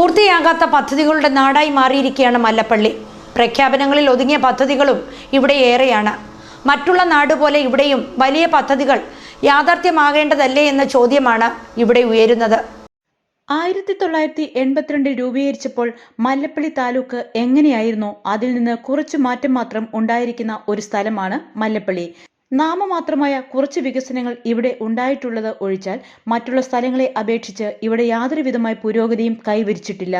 പൂർത്തിയാകാത്ത പദ്ധതികളുടെ നാടായി മാറിയിരിക്കുകയാണ് മല്ലപ്പള്ളി. പ്രഖ്യാപനങ്ങളിൽ ഒതുങ്ങിയ പദ്ധതികളും ഇവിടെ ഏറെയാണ്. മറ്റുള്ള നാട് പോലെ ഇവിടെയും വലിയ പദ്ധതികൾ യാഥാർത്ഥ്യമാകേണ്ടതല്ലേ എന്ന ചോദ്യമാണ് ഇവിടെ ഉയരുന്നത്. ആയിരത്തി തൊള്ളായിരത്തി എൺപത്തിരണ്ടിൽ രൂപീകരിച്ചപ്പോൾ മല്ലപ്പള്ളി താലൂക്ക് എങ്ങനെയായിരുന്നു? അതിൽ നിന്ന് കുറച്ചു മാറ്റം മാത്രം ഉണ്ടായിരിക്കുന്ന ഒരു സ്ഥലമാണ് മല്ലപ്പള്ളി. നാമമാത്രമായ കുറച്ച് വികസനങ്ങൾ ഇവിടെ ഉണ്ടായിട്ടുള്ളത് ഒഴിച്ചാൽ മറ്റുള്ള സ്ഥലങ്ങളെ അപേക്ഷിച്ച് ഇവിടെ യാതൊരു വിധമായ പുരോഗതിയും കൈവരിച്ചിട്ടില്ല.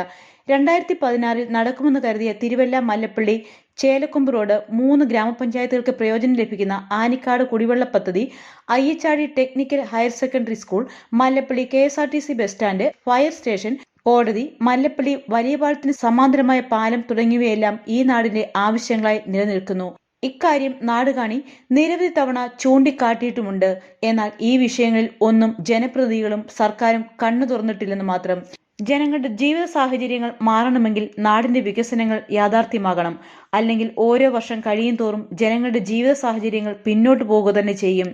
രണ്ടായിരത്തി പതിനാറിൽ നടക്കുമെന്ന് കരുതിയ തിരുവല്ല മല്ലപ്പള്ളി ചേലക്കൊമ്പ് റോഡ് മൂന്ന് ഗ്രാമപഞ്ചായത്തുകൾക്ക് പ്രയോജനം ലഭിക്കുന്ന ആനിക്കാട് കുടിവെള്ള പദ്ധതി Ayyachadi technical higher secondary school Mallappally K S R T C bus stand fire station കോടതി മല്ലപ്പള്ളി വലിയ പാലത്തിന് സമാന്തരമായ പാലം തുടങ്ങിയവയെല്ലാം ഈ നാടിന്റെ ആവശ്യങ്ങളായി നിലനിൽക്കുന്നു. ഇക്കാര്യം നാടുകാണി നിരവധി തവണ ചൂണ്ടിക്കാട്ടിയിട്ടുമുണ്ട്. എന്നാൽ ഈ വിഷയങ്ങളിൽ ഒന്നും ജനപ്രതിനിധികളും സർക്കാരും കണ്ണു തുറന്നിട്ടില്ലെന്ന് മാത്രം. ജനങ്ങളുടെ ജീവിത സാഹചര്യങ്ങൾ മാറണമെങ്കിൽ നാടിന്റെ വികസനങ്ങൾ യാഥാർത്ഥ്യമാകണം. അല്ലെങ്കിൽ ഓരോ വർഷം കഴിയും തോറും ജനങ്ങളുടെ ജീവിത സാഹചര്യങ്ങൾ പിന്നോട്ട് പോകുക തന്നെ ചെയ്യും.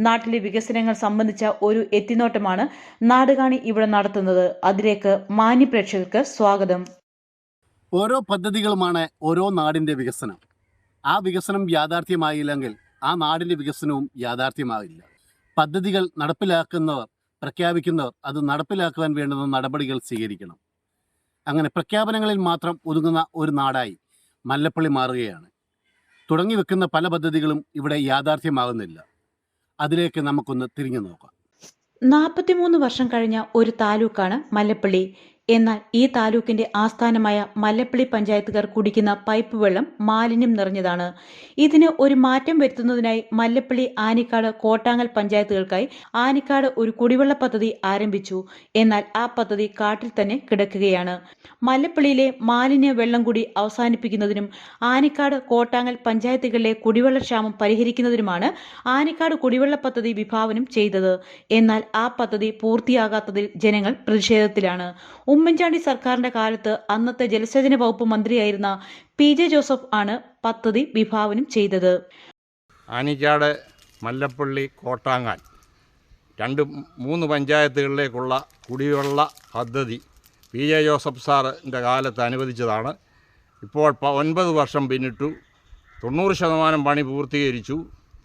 നാട്ടിലെ വികസനങ്ങൾ സംബന്ധിച്ച ഒരു എത്തിനോട്ടമാണ് നാടുകാണി ഇവിടെ നടത്തുന്നത്. അതിലേക്ക് മാന്യ പ്രേക്ഷകർക്ക് സ്വാഗതം. ഓരോ പദ്ധതികളുമാണ് ഓരോ നാടിന്റെ വികസനം. ആ വികസനം യാഥാർത്ഥ്യമായില്ലെങ്കിൽ ആ നാടിന്റെ വികസനവും യാഥാർത്ഥ്യമാവില്ല. പദ്ധതികൾ നടപ്പിലാക്കുന്നവർ പ്രഖ്യാപിക്കുന്നവർ അത് നടപ്പിലാക്കുവാൻ വേണ്ടുന്ന നടപടികൾ സ്വീകരിക്കണം. അങ്ങനെ പ്രഖ്യാപനങ്ങളിൽ മാത്രം ഒതുങ്ങുന്ന ഒരു നാടായി മല്ലപ്പള്ളി മാറുകയാണ്. തുടങ്ങി വെക്കുന്ന പല പദ്ധതികളും ഇവിടെ യാഥാർത്ഥ്യമാകുന്നില്ല. അതിലേക്ക് നമുക്കൊന്ന് തിരിഞ്ഞു നോക്കാം. നാൽപ്പത്തിമൂന്ന് വർഷം കഴിഞ്ഞ ഒരു താലൂക്കാണ് മല്ലപ്പള്ളി. എന്നാൽ ഈ താലൂക്കിന്റെ ആസ്ഥാനമായ മല്ലപ്പള്ളി പഞ്ചായത്തുകാർ കുടിക്കുന്ന പൈപ്പ് വെള്ളം മാലിന്യം നിറഞ്ഞതാണ്. ഇതിന് ഒരു മാറ്റം വരുത്തുന്നതിനായി മല്ലപ്പള്ളി ആനിക്കാട് കോട്ടാങ്ങൽ പഞ്ചായത്തുകൾക്കായി ആനിക്കാട് ഒരു കുടിവെള്ള പദ്ധതി ആരംഭിച്ചു. എന്നാൽ ആ പദ്ധതി കാട്ടിൽ തന്നെ കിടക്കുകയാണ്. മല്ലപ്പള്ളിയിലെ മാലിന്യ വെള്ളം കൂടി അവസാനിപ്പിക്കുന്നതിനും ആനിക്കാട് കോട്ടാങ്ങൽ പഞ്ചായത്തുകളിലെ കുടിവെള്ള ക്ഷാമം പരിഹരിക്കുന്നതിനുമാണ് ആനിക്കാട് കുടിവെള്ള പദ്ധതി വിഭാവനം ചെയ്തത്. എന്നാൽ ആ പദ്ധതി പൂർത്തിയാകാത്തതിൽ ജനങ്ങൾ പ്രതിഷേധത്തിലാണ്. ഉമ്മൻചാണ്ടി സർക്കാരിന്റെ കാലത്ത് അന്നത്തെ ജലസേചന വകുപ്പ് മന്ത്രിയായിരുന്ന പി ജെ ജോസഫ് ആണ് പദ്ധതി വിഭാവനം ചെയ്തത്. ആനിക്കാട് മല്ലപ്പള്ളി കോട്ടാങ്ങാൻ രണ്ട് മൂന്ന് പഞ്ചായത്തുകളിലേക്കുള്ള കുടിവെള്ള പദ്ധതി പി ജെ ജോസഫ് സാറിന്റെ കാലത്ത് അനുവദിച്ചതാണ്. ഇപ്പോൾ ഒൻപത് വർഷം പിന്നിട്ടു. തൊണ്ണൂറ് ശതമാനം പണി പൂർത്തീകരിച്ചു.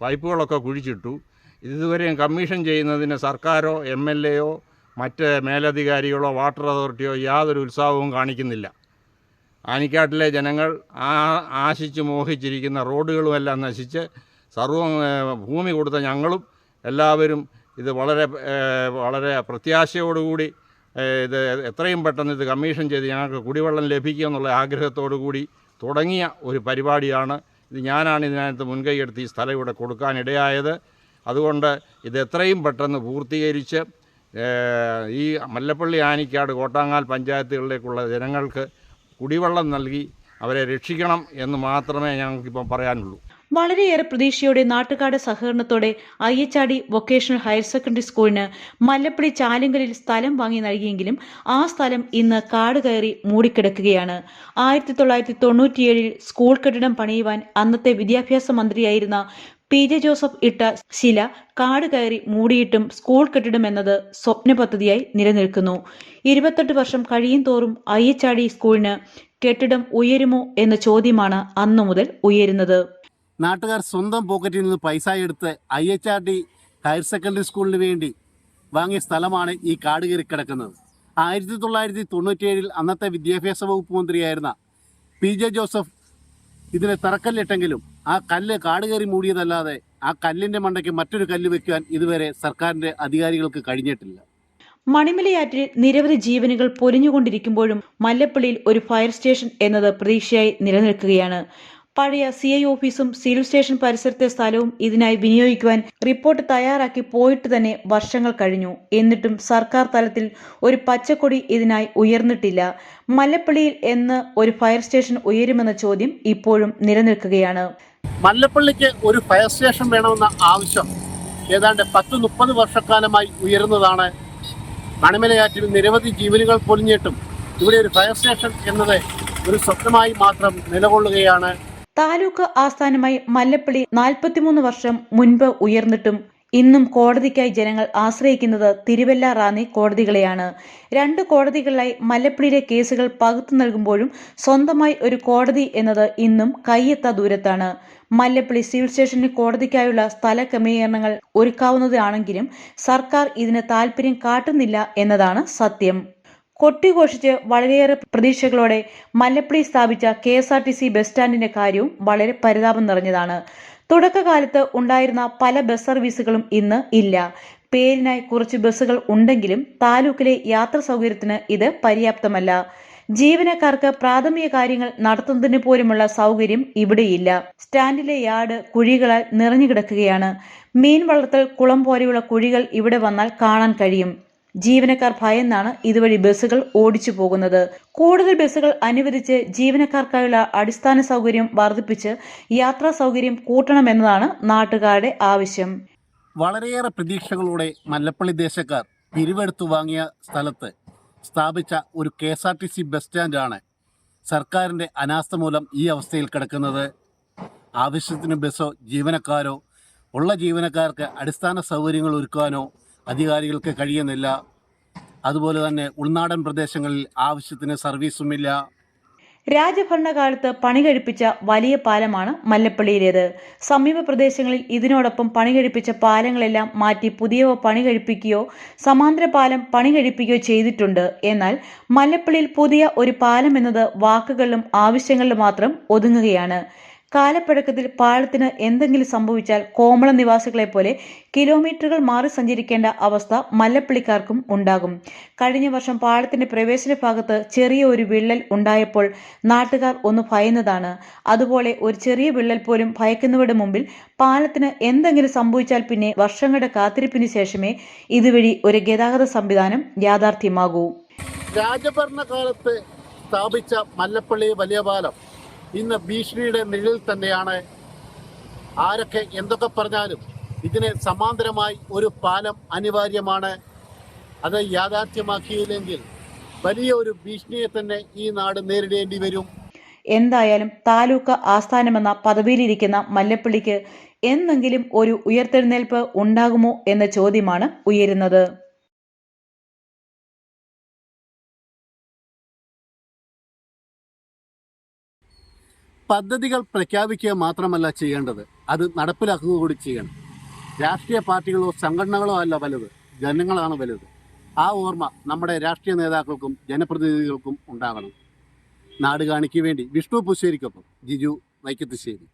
പൈപ്പുകളൊക്കെ കുഴിച്ചിട്ടു. ഇതുവരെയും കമ്മീഷൻ ചെയ്യുന്നതിന് സർക്കാരോ എം എൽ എയോ മറ്റ് മേലധികാരികളോ വാട്ടർ അതോറിറ്റിയോ യാതൊരു ഉത്സാഹവും കാണിക്കുന്നില്ല. ആനിക്കാട്ടിലെ ജനങ്ങൾ ആ ആശിച്ച് മോഹിച്ചിരിക്കുന്ന റോഡുകളുമെല്ലാം നശിച്ച് സർവ ഭൂമി കൊടുത്ത ഞങ്ങളും എല്ലാവരും ഇത് വളരെ വളരെ പ്രത്യാശയോടുകൂടി ഇത് എത്രയും പെട്ടെന്ന് ഇത് കമ്മീഷൻ ചെയ്ത് ഞങ്ങൾക്ക് കുടിവെള്ളം ലഭിക്കുക എന്നുള്ള ആഗ്രഹത്തോടു കൂടി തുടങ്ങിയ ഒരു പരിപാടിയാണ്. ഇത് ഞാനാണ് ഇതിനകത്ത് മുൻകൈയെടുത്ത് ഈ സ്ഥലം ഇവിടെ കൊടുക്കാനിടയായത് അതുകൊണ്ട് ഇത് എത്രയും പെട്ടെന്ന് പൂർത്തീകരിച്ച് ഈ മല്ലപ്പള്ളി ആനിക്കാട് കോട്ടാങ്ങാൽ പഞ്ചായത്തുകളിലേക്കുള്ള ജനങ്ങൾക്ക് കുടിവെള്ളം നൽകി അവരെ രക്ഷിക്കണം എന്ന് മാത്രമേ ഞങ്ങൾക്കിപ്പം പറയാനുള്ളൂ. വളരെയേറെ പ്രതീക്ഷയോടെ നാട്ടുകാട് സഹകരണത്തോടെ അയ്യച്ചാടി വൊക്കേഷണൽ ഹയർ സെക്കൻഡറി സ്കൂളിന് മല്ലപ്പള്ളി ചാലുങ്കലിൽ സ്ഥലം വാങ്ങി നൽകിയെങ്കിലും ആ സ്ഥലം ഇന്ന് കാട് കയറി മൂടിക്കിടക്കുകയാണ്. ആയിരത്തി തൊള്ളായിരത്തി തൊണ്ണൂറ്റിയേഴിൽ സ്കൂൾ കെട്ടിടം പണിയുവാൻ അന്നത്തെ വിദ്യാഭ്യാസ മന്ത്രിയായിരുന്ന പി ജെ ജോസഫ് ഇട്ട ശില കാട് കയറി മൂടിയിട്ടും സ്കൂൾ കെട്ടിടം എന്നത് സ്വപ്ന പദ്ധതിയായി നിലനിൽക്കുന്നു. ഇരുപത്തെട്ട് വർഷം കഴിയും തോറും അയ്യച്ചാടി സ്കൂളിന് കെട്ടിടം ഉയരുമോ എന്ന ചോദ്യമാണ് അന്നു മുതൽ ഉയരുന്നത്. നാട്ടുകാർ സ്വന്തം പോക്കറ്റിൽ നിന്ന് പൈസ എടുത്ത് I H R D higher secondary സ്കൂളിന് വേണ്ടി വാങ്ങിയ സ്ഥലമാണ് ഈ കാട് കയറി കിടക്കുന്നത്. ആയിരത്തി തൊള്ളായിരത്തി തൊണ്ണൂറ്റിയേഴിൽ അന്നത്തെ വിദ്യാഭ്യാസ വകുപ്പ് മന്ത്രിയായിരുന്ന പി ജെ ജോസഫ് ഇതിനെ തറക്കല്ലിട്ടെങ്കിലും ആ കല്ല് കാട് കയറി മൂടിയതല്ലാതെ ആ കല്ലിന്റെ മണ്ടയ്ക്ക് മറ്റൊരു കല്ല് വെക്കാൻ ഇതുവരെ സർക്കാരിന്റെ അധികാരികൾക്ക് കഴിഞ്ഞിട്ടില്ല. മണിമലയാറ്റിൽ നിരവധി ജീവനുകൾ പൊലിഞ്ഞുകൊണ്ടിരിക്കുമ്പോഴും മല്ലപ്പള്ളിയിൽ ഒരു ഫയർ സ്റ്റേഷൻ എന്നത് പ്രതീക്ഷയായി നിലനിൽക്കുകയാണ്. പഴയ സി ഐ ഓഫീസും സിവിൽ സ്റ്റേഷൻ പരിസരത്തെ സ്ഥലവും ഇതിനായി വിനിയോഗിക്കുവാൻ റിപ്പോർട്ട് തയ്യാറാക്കി പോയിട്ട് തന്നെ വർഷങ്ങൾ കഴിഞ്ഞു. എന്നിട്ടും സർക്കാർ തലത്തിൽ ഒരു പച്ചക്കൊടി ഇതിനായി ഉയർന്നിട്ടില്ല. മല്ലപ്പള്ളിയിൽ എന്ന് ഒരു ഫയർ സ്റ്റേഷൻ ഉയരുമെന്ന ചോദ്യം ഇപ്പോഴും നിലനിൽക്കുകയാണ്. മല്ലപ്പള്ളിക്ക് ഒരു ഫയർ സ്റ്റേഷൻ വേണമെന്ന ആവശ്യം ഏതാണ്ട് പത്ത് മുപ്പത് വർഷക്കാലമായി ഉയരുന്നതാണ്. മണിമലയാറ്റിൽ നിരവധി ജീവനുകൾ പൊലിഞ്ഞിട്ടും ഇവിടെ ഒരു ഫയർ സ്റ്റേഷൻ എന്നത് ഒരു സ്വപ്നമായി മാത്രം നിലകൊള്ളുകയാണ്. താലൂക്ക് ആസ്ഥാനമായി മല്ലപ്പള്ളി നാൽപ്പത്തിമൂന്ന് വർഷം മുൻപ് ഉയർന്നിട്ടും ഇന്നും കോടതിക്കായി ജനങ്ങൾ ആശ്രയിക്കുന്നത് തിരുവല്ല റാന്നി കോടതികളെയാണ്. രണ്ട് കോടതികളിലായി മല്ലപ്പിടിയിലെ കേസുകൾ പകുത്തു നൽകുമ്പോഴും സ്വന്തമായി ഒരു കോടതി എന്നത് ഇന്നും കയ്യെത്ത ദൂരത്താണ്. മല്ലപ്പള്ളി സിവിൽ സ്റ്റേഷനിൽ കോടതിക്കായുള്ള സ്ഥല ക്രമീകരണങ്ങൾ ഒരുക്കാവുന്നതാണെങ്കിലും സർക്കാർ ഇതിന് താല്പര്യം കാട്ടുന്നില്ല എന്നതാണ് സത്യം. കൊട്ടിഘോഷിച്ച് വളരെയേറെ പ്രതീക്ഷകളോടെ മല്ലപ്പള്ളി സ്ഥാപിച്ച K S R T C bus സ്റ്റാൻഡിന്റെ കാര്യവും വളരെ പരിതാപം നിറഞ്ഞതാണ്. തുടക്കകാലത്ത് ഉണ്ടായിരുന്ന പല ബസ് സർവീസുകളും ഇന്ന് ഇല്ല. പേരിനായി കുറച്ച് ബസ്സുകൾ ഉണ്ടെങ്കിലും താലൂക്കിലെ യാത്രാ സൗകര്യത്തിന് ഇത് പര്യാപ്തമല്ല. ജീവനക്കാർക്ക് പ്രാഥമിക കാര്യങ്ങൾ നടത്തുന്നതിന് പോലുമുള്ള സൗകര്യം ഇവിടെയില്ല. സ്റ്റാൻഡിലെ യാർഡ് കുഴികളാൽ നിറഞ്ഞു കിടക്കുകയാണ്. മീൻ വളർത്തൽ കുളം പോലെയുള്ള കുഴികൾ ഇവിടെ വന്നാൽ കാണാൻ കഴിയും. ജീവനക്കാർ ഭയന്നാണ് ഇതുവഴി ബസ്സുകൾ ഓടിച്ചു പോകുന്നത്. കൂടുതൽ ബസ്സുകൾ അനുവദിച്ച് ജീവനക്കാർക്കായുള്ള അടിസ്ഥാന സൗകര്യം വർദ്ധിപ്പിച്ച് യാത്രാ സൗകര്യം കൂട്ടണമെന്നതാണ് നാട്ടുകാരുടെ ആവശ്യം. വളരെയേറെ പ്രതീക്ഷകളോടെ മല്ലപ്പള്ളി ദേശക്കാർ പിരിവെടുത്തു വാങ്ങിയ സ്ഥലത്ത് സ്ഥാപിച്ച ഒരു K S R T C bus സ്റ്റാൻഡാണ് സർക്കാരിന്റെ അനാസ്ഥ മൂലം ഈ അവസ്ഥയിൽ കിടക്കുന്നത്. ആവശ്യത്തിന് ബസ്സോ ജീവനക്കാരോ ഉള്ള ജീവനക്കാർക്ക് അടിസ്ഥാന സൗകര്യങ്ങൾ ഒരുക്കാനോ അധികാരികൾക്ക് കഴിയുന്നില്ല. അതുപോലെ തന്നെ ഉൾനാടൻ പ്രദേശങ്ങളിൽ ആവശ്യത്തിന് സർവീസുമില്ല. രാജഭരണകാലത്ത് പണി കഴിപ്പിച്ച വലിയ പാലമാണ് മല്ലപ്പള്ളിയിലേത്. സമീപ പ്രദേശങ്ങളിൽ ഇതിനോടൊപ്പം പണി കഴിപ്പിച്ച പാലങ്ങളെല്ലാം മാറ്റി പുതിയവ പണി കഴിപ്പിക്കുകയോ സമാന്തര പാലം പണി കഴിപ്പിക്കുകയോ ചെയ്തിട്ടുണ്ട്. എന്നാൽ മല്ലപ്പള്ളിയിൽ പുതിയ ഒരു പാലം എന്നത് വാക്കുകളിലും ആവശ്യങ്ങളിലും മാത്രം ഒതുങ്ങുകയാണ്. കാലപ്പഴക്കത്തിൽ പാലത്തിന് എന്തെങ്കിലും സംഭവിച്ചാൽ കോമള നിവാസികളെ പോലെ കിലോമീറ്ററുകൾ മാറി സഞ്ചരിക്കേണ്ട അവസ്ഥ മല്ലപ്പള്ളിക്കാർക്കും ഉണ്ടാകും. കഴിഞ്ഞ വർഷം പാലത്തിന്റെ പ്രവേശന ഭാഗത്ത് ചെറിയ ഒരു വിള്ളൽ ഉണ്ടായപ്പോൾ നാട്ടുകാർ ഒന്ന് ഭയന്നതാണ്. അതുപോലെ ഒരു ചെറിയ വിള്ളൽ പോലും ഭയക്കുന്നവരുടെ മുമ്പിൽ പാലത്തിന് എന്തെങ്കിലും സംഭവിച്ചാൽ പിന്നെ വർഷങ്ങളുടെ കാത്തിരിപ്പിന് ശേഷമേ ഇതുവഴി ഒരു ഗതാഗത സംവിധാനം യാഥാർത്ഥ്യമാകൂ. രാജഭരണകാലത്ത് സ്ഥാപിച്ച മല്ലപ്പള്ളി വലിയ പാലം ഇന്ന് ഭീഷണിയുടെ നിഴൽ തന്നെയാണ്. ആരൊക്കെ എന്തൊക്കെ പറഞ്ഞാലും ഇതിന് സമാന്തരമായി ഒരു പാലം അനിവാര്യമാണ്. അത് യാഥാർത്ഥ്യമാക്കിയില്ലെങ്കിൽ വലിയ ഒരു ഭീഷണിയെ തന്നെ ഈ നാട് നേരിടേണ്ടി വരും. എന്തായാലും താലൂക്ക് ആസ്ഥാനമെന്ന പദവിയിലിരിക്കുന്ന മല്ലപ്പള്ളിക്ക് എന്നെങ്കിലും ഒരു ഉയർത്തെഴുന്നേൽപ്പ് ഉണ്ടാകുമോ എന്ന ചോദ്യമാണ് ഉയരുന്നത്. പദ്ധതികൾ പ്രഖ്യാപിക്കുക മാത്രമല്ല ചെയ്യേണ്ടത്. അത് നടപ്പിലാക്കുക കൂടി ചെയ്യണം. രാഷ്ട്രീയ പാർട്ടികളോ സംഘടനകളോ അല്ല വലുത്. ജനങ്ങളാണ് വലുത്. ആ ഓർമ്മ നമ്മുടെ രാഷ്ട്രീയ നേതാക്കൾക്കും ജനപ്രതിനിധികൾക്കും ഉണ്ടാകണം. നാട് കാണിക്ക് വേണ്ടി. വിഷ്ണു പുശ്ശേരിക്കൊപ്പം ജിജു വൈക്കത്തുശ്ശേരി.